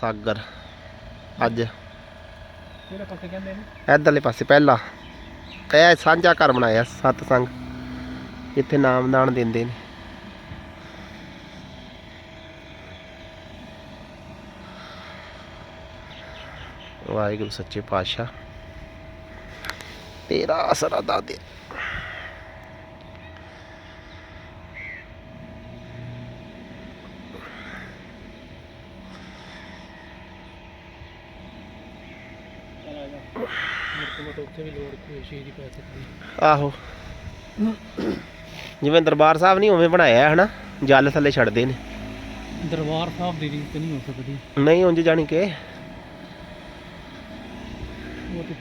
ਸਾਗਰ। ਅੱਜ। ਕਿਹੜੇ ਪਾਸੇ ਕਹਿੰਦੇ ਨੇ? ਇਧਰਲੇ ਪਾਸੇ ਪਹਿਲਾ। ਇਹ ਸਾਂਝਾ ਘਰ ਬਣਾਇਆ ਸਤ ਸੰਗ ਇੱਥੇ ਨਾਮਦਾਨ ਦਿੰਦੇ ਨੇ। ਵਾਹਿਗੁਰੂ ਸੱਚੇ ਪਾਤਸ਼ਾਹ। ਤੇਰਾ ਆਸਰਾ ਦਾਦੇ ਚਲ ਉੱਥੇ ਵੀ ਲੋੜ ਕੋਈ ਪੈ ਸਕਦੀ ਆਹੋ। ਜਿਵੇਂ ਦਰਬਾਰ ਸਾਹਿਬ ਨਹੀਂ ਉਵੇਂ ਬਣਾਇਆ ਹੈ ਹਨਾ? ਜਲ ਥੱਲੇ ਛੱਡਦੇ ਨੇ। ਦਰਬਾਰ ਸਾਹਿਬ ਦੀ ਰੀਤ ਨਹੀਂ ਹੋ ਸਕਦੀ। ਨਹੀਂ ਉਂਝ ਜਾਣੀ ਕਿ। ਉਹ ਤੇ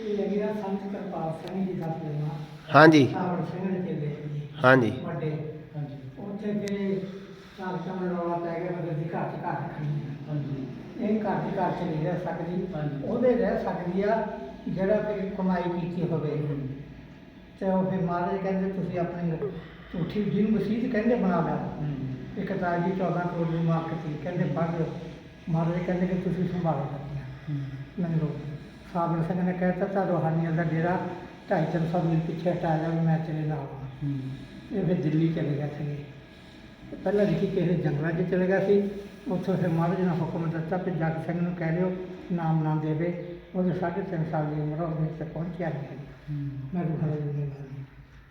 ਇਹ ਹੈਗਾ ਸੰਤ ਕਰਪਾਲ ਸਿੰਘ ਜੀ ਦਾ ਫਿਲਮ ਹਾਂਜੀ। ਸਾਵਰ ਸਿੰਘ ਦੇ ਚੇਲੇ ਜੀ। ਹਾਂਜੀ। ਵੱਡੇ। ਉੱਥੇ ਫਿਰ ਚਾਰ ਚਾਰ ਰੌਲਾ ਪੈ ਗਿਆ ਮਤਲਬ ਦੀ ਘਰ ਚ ਘਰ ਰੱਖਣੀ ਹਾਂਜੀ। ਇਹ ਘਰ ਦੀ ਘਰ ਚ ਨਹੀਂ ਰਹਿ ਸਕਦੀ। ਹਾਂਜੀ। ਉਹਦੇ ਰਹਿ ਸਕਦੀ ਆ ਜਿਹੜਾ ਫਿਰ ਕਮਾਈ ਕੀਤੀ ਹੋਵੇ। ਤੇ ਉਹ ਫਿਰ ਮਹਾਰਾਜ ਕਹਿੰਦੇ ਤੁਸੀਂ ਆਪਣੀ ਝੂਠੀ ਜਿਹਨੂੰ ਮਸੀਤ ਕਹਿੰਦੇ ਬਣਾ ਲਿਆ ਇੱਕ ਤਾਂ ਜੀ 14 ਕਰੋੜ ਦੀ ਮਾਰਕੀਟ ਸੀ। ਕਹਿੰਦੇ ਪੜ੍ਹ ਲਓ ਮਹਾਰਾਜ ਕਹਿੰਦੇ ਕਿ ਤੁਸੀਂ ਸੰਭਾਲੋ ਕਰਦੀਆਂ ਲੰਗੋ ਸਾਬਰ ਸਿੰਘ ਨੇ ਕਹਿਤਾ ਤਾਂ ਰੋਹਾਨੀਆਂ ਦਾ ਡੇਰਾ ਢਾਈ ਤਿੰਨ ਸੌ ਮੀਲ ਪਿੱਛੇ ਹਟਾ ਵੀ ਮੈਂ ਤੇਰੇ ਨਾਲ ਇਹ ਫਿਰ ਦਿੱਲੀ ਚਲੇ ਗਿਆ ਸੀ ਤੇ ਪਹਿਲਾਂ ਰਿਸ਼ੀ ਕਿਸੇ ਜੰਗਲਾਂ 'ਚ ਚਲੇ ਗਿਆ ਸੀ। ਉੱਥੋਂ ਫਿਰ ਮਹਾਰਾਜ ਨੇ ਹੁਕਮ ਦਿੱਤਾ ਕਿ ਜਗ ਸਿੰਘ ਨੂੰ ਕਹਿ ਦਿਓ, ਨਾਮ ਨਾ ਦੇਵੇ। ਉਹਦੇ ਸਾਢੇ ਤਿੰਨ ਸਾਲ ਦੀ ਉਮਰ ਉਹਦੇ ਤੇ ਪਹੁੰਚਿਆ ਨਹੀਂ ਮੈਂ ਰੁਖਾ ਦੇ ਦੇ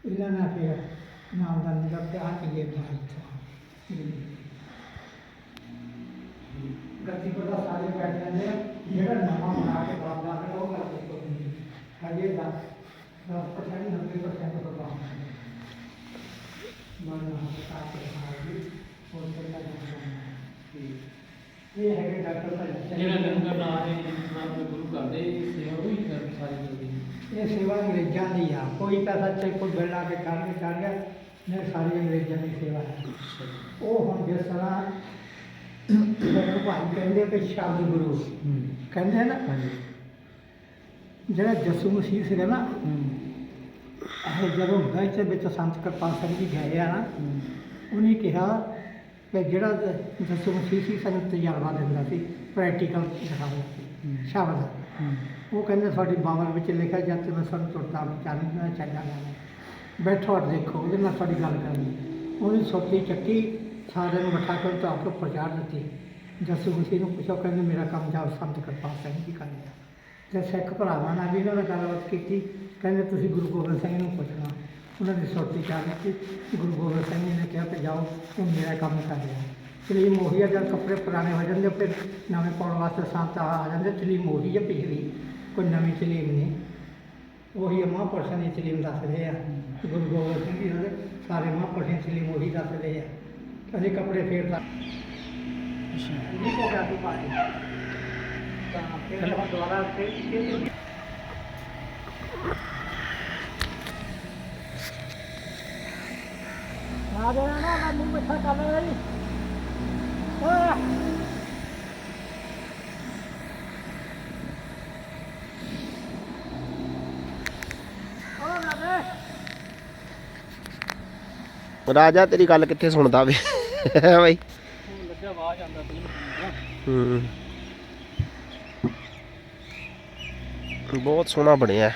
ਇਹਨਾਂ ਨੇ ਫਿਰ ਨਾਮ ਦਾ ਨਿਗਮ ਤੇ ਆ ਕੇ ਗਿਆ ਇੱਥੇ। ਗੱਤੀ ਪਰ ਸਾਰੇ ਬੈਠ ਜਾਂਦੇ ਜਿਹੜਾ ਨਵਾਂ ਬਣਾ ਕੇ ਬਣਦਾ ਹੈ ਉਹ ਕਰਦੇ ਹਜੇ ਦਾ 10% ਹੈਗੇ ਡਾਕਟਰ ਭਾਈ ਜਿਹੜਾ ਲੰਗਰ ਲਾ ਰਹੇ ਨੇ ਆਪਣੇ ਗੁਰੂ ਘਰ ਦੇ ਸੇਵਾ ਉਹ ਹੀ ਕਰ ਸਾਰੀ ਮਿਲਦੀ ਇਹ ਸੇਵਾ ਅੰਗਰੇਜ਼ਾਂ ਦੀ ਆ ਕੋਈ ਪੈਸਾ ਚਾਹੇ ਕੋਈ ਬਿੱਲ ਆ ਕੇ ਕਰ ਕੇ ਕਰ ਗਿਆ ਨਹੀਂ ਸਾਰੀ ਅੰਗਰੇਜ਼ਾਂ ਦੀ ਸੇਵਾ ਹੈ। ਉਹ ਹੁਣ ਜਿਸ ਤਰ੍ਹਾਂ ਮੈਨੂੰ ਭਾਈ ਕਹਿੰਦੇ ਕਿ ਸ਼ਬਦ ਗੁਰੂ ਕਹਿੰਦੇ ਨਾ ਜਿਹੜਾ ਜੱਸੂ ਮਸੀਹ ਸੀਗਾ ਨਾ ਇਹ ਜਦੋਂ ਗਏ ਤੇ ਵਿੱਚ ਸੰਤ ਕਿਰਪਾਲ ਸਿੰਘ ਜੀ ਗਏ ਆ ਨਾ ਉਹਨੇ ਕਿਹਾ ਕਿ ਜਿਹੜਾ ਜ- ਜੱਸੂ ਮਸੀਹ ਸੀ ਸਾਨੂੰ ਤਜਰਬਾ ਦਿੰਦਾ ਸੀ ਪ੍ਰੈਕਟੀਕਲ ਦਿਖਾਉਂਦਾ ਸੀ ਸ਼ਬਦ। ਉਹ ਕਹਿੰਦੇ ਤੁਹਾਡੀ ਬਾਬਲ ਵਿੱਚ ਲਿਖਿਆ ਜਦ ਤੇ ਮੈਂ ਸਾਨੂੰ ਤੁਰਦਾ ਚੱਲਿਆ ਗਿਆ ਬੈਠੋ ਔਰ ਦੇਖੋ ਉਹਦੇ ਨਾਲ ਤੁਹਾਡੀ ਗੱਲ ਕਰਨੀ। ਉਹਨੇ ਸੋਟੀ ਚੱਕੀ ਸਾਰਿਆਂ ਨੂੰ ਬਿਠਾ ਕੇ ਤਾਂ ਕੇ ਉੱਪਰ ਚਾੜ ਦਿੱਤੀ। ਜੱਸੂ ਮਸੀਹ ਨੂੰ ਪੁੱਛੋ ਕਹਿੰਦੇ ਮੇਰਾ ਕੰਮ ਜਾ ਸੰਤ ਕਿਰਪਾਲ ਸਿੰਘ ਜੀ ਕਰ ਲਿਆ ਤੇ ਸਿੱਖ ਭਰਾਵਾਂ ਨਾਲ ਵੀ ਇਹਨਾਂ ਨਾਲ ਗੱਲਬਾਤ ਕੀਤੀ। ਕਹਿੰਦੇ ਤੁਸੀਂ ਗੁਰੂ ਗੋਬਿੰਦ ਸਿੰਘ ਨੂੰ ਪੁੱਛਣਾ। ਉਹਨਾਂ ਦੀ ਸੁਰਤੀ ਚਾਹ ਦਿੱਤੀ ਗੁਰੂ ਗੋਬਿੰਦ ਸਿੰਘ ਜੀ ਨੇ ਕਿਹਾ ਕਿ ਜਾਓ ਉਹ ਮੇਰਾ ਕੰਮ ਕਰ ਰਿਹਾ ਚਲੀ ਮੋਹੀ ਆ ਜਦ ਕੱਪੜੇ ਪੁਰਾਣੇ ਹੋ ਜਾਂਦੇ ਫਿਰ ਨਵੇਂ ਪਾਉਣ ਵਾਸਤੇ ਸੰਤ ਆ ਜਾਂਦੇ ਚਲੀ ਮੋਹੀ ਆ ਪਿਛਲੀ ਕੋਈ ਨਵੀਂ ਚਲੀਮ ਨਹੀਂ। ਉਹੀ ਆ ਮਹਾਂਪੁਰਸ਼ਾਂ ਦੀ ਚਲੀਮ ਦੱਸਦੇ ਆ। ਗੁਰੂ ਗੋਬਿੰਦ ਸਿੰਘ ਜੀ ਦੇ ਸਾਰੇ ਮਹਾਂਪੁਰਸ਼ਾਂ ਦੀ ਚਲੀਮ ਉਹੀ ਦੱਸਦੇ ਆ। ਅਸੀਂ ਕੱਪੜੇ ਫੇਰ ਤਾਂ ਨਹੀਂ ਕੋ ਗਿਆ ਤੂੰ ਪਾਣੀ ਤਾਂ ਫਿਰ ਉਹ ਦੁਆਰਾ ਤੇ ਫਿਰ ਆ ਜਾਣਾ ਨਾ ਮੈਂ ਮੂੰਹ ਮਿੱਠਾ ਕਰ ਲੈਣਾ ਜੀ ਓਏ ਓ ਨਾ ਰਾਜਾ ਤੇਰੀ ਗੱਲ ਕਿੱਥੇ ਸੁਣਦਾ ਵੇ? ਬਾਈ? ਆਵਾਜ਼ ਆਉਂਦਾ ਹੂੰ। ਬਹੁਤ ਸੋਹਣਾ ਬਣਿਆ।